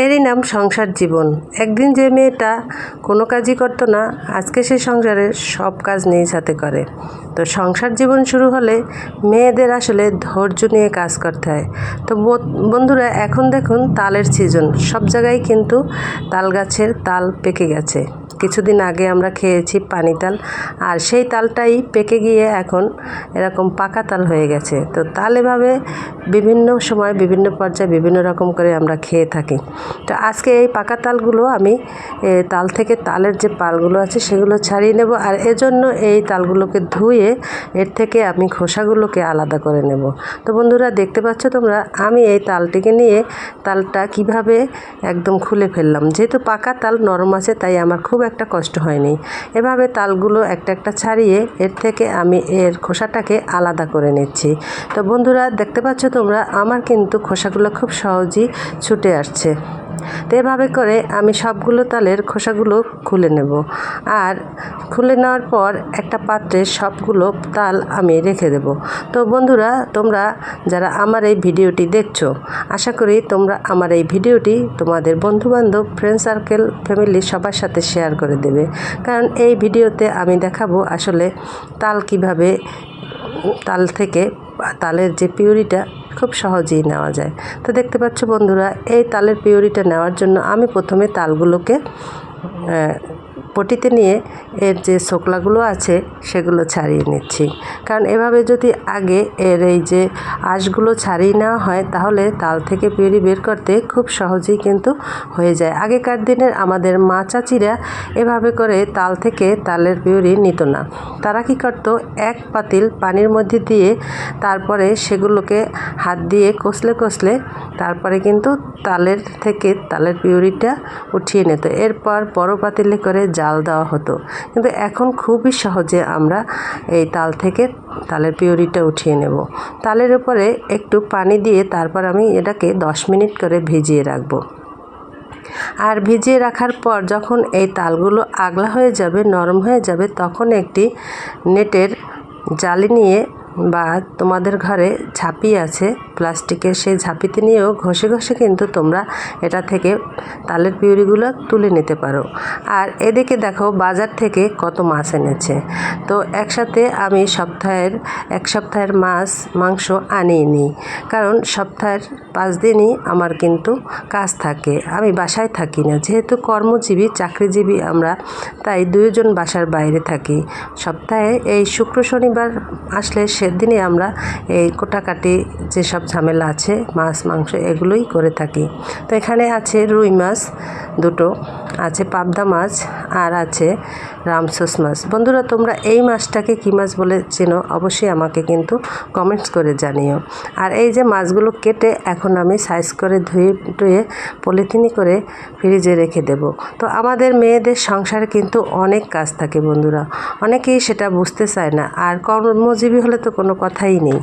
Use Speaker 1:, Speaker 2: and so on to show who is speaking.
Speaker 1: এরই নাম সংসার জীবন। একদিন যে মেয়েটা কোনো কাজই করতো না, আজকে সে সংসারের সব কাজ নিজ হাতে করে। তো সংসার জীবন শুরু হলে মেয়েদের আসলে ধৈর্য নিয়ে কাজ করতে হয়। তো বন্ধুরা, এখন দেখুন তালের সিজন সব জায়গায় কিন্তু তাল গাছের তাল পেকে গেছে। কিছুদিন আগে আমরা খেয়েছি পানি তাল, আর সেই তালটাই পেকে গিয়ে এখন এরকম পাকা তাল হয়ে গেছে। তো তাল এভাবে বিভিন্ন সময়, বিভিন্ন পর্যায়ে বিভিন্ন রকম করে আমরা খেয়ে থাকি। তো আজকে এই পাকা তালগুলো আমি তাল থেকে তালের যে পালগুলো আছে সেগুলো ছাড়িয়ে নেব, আর এজন্য এই তালগুলোকে ধুয়ে এর থেকে আমি খোসাগুলোকে আলাদা করে নেব। তো বন্ধুরা, দেখতে পাচ্ছ তোমরা, আমি এই তালটিকে নিয়ে তালটা কীভাবে একদম খুলে ফেললাম। যেহেতু পাকা তাল নরম আছে, তাই আমার খুব একটা কষ্ট হয়নি। এভাবে তালগুলো একটা একটা ছাড়িয়ে এর থেকে আমি এর খোসাটাকে আলাদা করে নিচ্ছি। তো বন্ধুরা, দেখতে পাচ্ছ তোমরা, আমার কিন্তু খোসাগুলো খুব সহজেই ছুটে আসছে। তো এভাবে করে আমি সবগুলো তালের খোসাগুলো খুলে নেব। আর খুলে নেওয়ার পর একটা পাত্রে সবগুলো তাল আমি রেখে দেব। তো বন্ধুরা, তোমরা যারা আমার এই ভিডিওটি দেখছ, আশা করি তোমরা আমার এই ভিডিওটি তোমাদের বন্ধুবান্ধব ফ্রেন্ড সার্কেল ফ্যামিলি সবার সাথে শেয়ার করে দেবে। কারণ এই ভিডিওতে আমি দেখাবো আসলে তাল কীভাবে, তাল থেকে তালের যে পিউরিটা খুব সহজেই নেওয়া যায়। তো দেখতে পাচ্ছ বন্ধুরা, এই তালের পিওরিটা নেওয়ার জন্য আমি প্রথমে তালগুলোকে পটিতে নিয়ে এর যে শোকলাগুলো আছে সেগুলো ছাড়িয়ে নিচ্ছি। কারণ এভাবে যদি আগে এর এই যে আঁশগুলো ছাড়িয়ে নেওয়া হয়, তাহলে তাল থেকে পিউরি বের করতে খুব সহজেই কিন্তু হয়ে যায়। আগেকার দিনের আমাদের মা চাচিরা এভাবে করে তাল থেকে তালের পিউরি নিত না। তারা কি করত? এক পাতিল পানির মধ্যে দিয়ে তারপরে সেগুলোকে হাত দিয়ে কষলে কষলে তারপরে কিন্তু তালের থেকে তালের পিউরিটা উঠিয়ে নিত। এরপর বড় পাতিলে করে জাল দেওয়া হতো। কিন্তু এখন খুবই সহজে আমরা এই তাল থেকে তালের পিউরিটা উঠিয়ে নেব। তালের উপরে একটু পানি দিয়ে তারপর আমি এটাকে দশ মিনিট করে ভিজিয়ে রাখব। আর ভিজিয়ে রাখার পর যখন এই তালগুলো আগলা হয়ে যাবে, নরম হয়ে যাবে, তখন একটি নেটের জালি নিয়ে বা তোমাদের ঘরে ঝাঁপি আছে প্লাস্টিকের সেই ঝাঁপিতে নিয়েও ঘষে ঘষে কিন্তু তোমরা এটা থেকে তালের পিউরিগুলো তুলে নিতে পারো। আর এদিকে দেখো বাজার থেকে কত মাছ এনেছে। তো একসাথে আমি সপ্তাহের, এক সপ্তাহের মাছ, মাংস আনিয়ে নিই কারণ সপ্তাহের পাঁচ দিনই আমার কিন্তু কাজ থাকে। আমি বাসায় থাকি না। যেহেতু কর্মজীবী, চাকরিজীবী আমরা, তাই দুইজন বাসার বাইরে থাকি। সপ্তাহে এই শুক্র, শনিবার আসলে সেদিনই আমরা এই কোটাকাটি যেসব ঝামেলা আছে, মাছ, মাংস এগুলোই করে থাকি। তো এখানে আছে রুই মাছ দুটো, আছে পাবদা মাছ আর আছে রামসোস মাছ। বন্ধুরা, তোমরা এই মাছটাকে কী মাছ বলে চেনো? অবশ্যই আমাকে কিন্তু কমেন্টস করে জানিও। আর এই যে মাছগুলো কেটে এখন আমি সাইজ করে ধুয়ে টুয়ে পলিথিনে করে ফ্রিজে রেখে দেব। তো আমাদের মেয়েদের সংসারে কিন্তু অনেক কাজ থাকে বন্ধুরা। অনেকেই সেটা বুঝতে চায় না। আর কর্মজীবী হলে তো কোনো কথাই নেই।